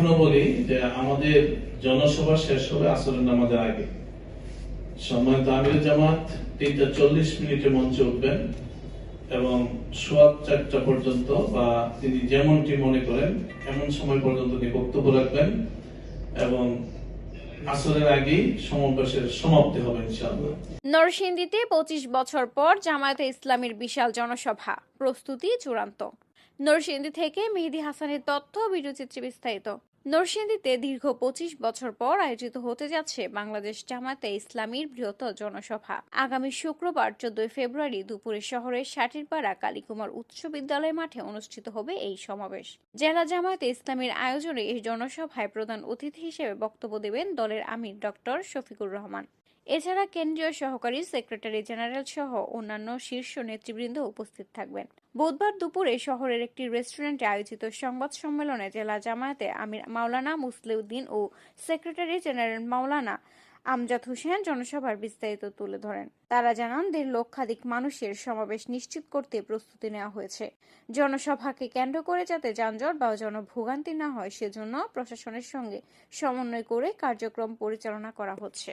এখনও বলি যে আমাদের জনসভা শেষ হবে আসরের নামাজের আগে। সম্মানিত আমির জামাত, তিনটা চল্লিশ মিনিটে মঞ্চে উঠবেন এবং সোয়া চারটা পর্যন্ত বা তিনি যেমনটি মনে করেন, এমন সময় পর্যন্ত তিনি বক্তব্য রাখবেন এবং আসরের আগেই সমাবেশের সমাপ্তি হবে ইনশাআল্লাহ। নরসিংদীতে পঁচিশ বছর পর জামায়াতে ইসলামের বিশাল জনসভা। প্রস্তুতি চূড়ান্ত। নরসিংদী থেকে মেহেদি হাসানের তথ্য ভিডিওচিত্রে বিস্তারিত। নরসিংদীতে দীর্ঘ পঁচিশ বছর পর আয়োজিত হতে যাচ্ছে বাংলাদেশ জামায়াতে ইসলামীর বৃহত্তর জনসভা। আগামী শুক্রবার চোদ্দই ফেব্রুয়ারি দুপুরে শহরের সাটিরপাড়া কালীকুমার উচ্চ বিদ্যালয় মাঠে অনুষ্ঠিত হবে এই সমাবেশ। জেলা জামায়াতে ইসলামীর আয়োজনে এই জনসভায় প্রধান অতিথি হিসেবে বক্তব্য দেবেন দলের আমির ডক্টর শফিকুর রহমান। এছাড়া কেন্দ্রীয় সহকারী সেক্রেটারি জেনারেল সহ অন্যান্য শীর্ষ নেতৃবৃন্দ উপস্থিত থাকবেন। বুধবার দুপুরে শহরের একটি রেস্টুরেন্টে আয়োজিত সংবাদ সম্মেলনে জেলা জামায়াতে আমির মাওলানা মুসলিউদ্দিন ও সেক্রেটারি জেনারেল মাওলানা আমজাদ হোসেন জনসভার বিস্তারিত তুলে ধরেন। তারা জানান, দেড় লক্ষাধিক মানুষের সমাবেশ নিশ্চিত করতে প্রস্তুতি নেওয়া হয়েছে। জনসভাকে কেন্দ্র করে যাতে যানজট বা জনভোগান্তি না হয়, সেজন্য প্রশাসনের সঙ্গে সমন্বয় করে কার্যক্রম পরিচালনা করা হচ্ছে।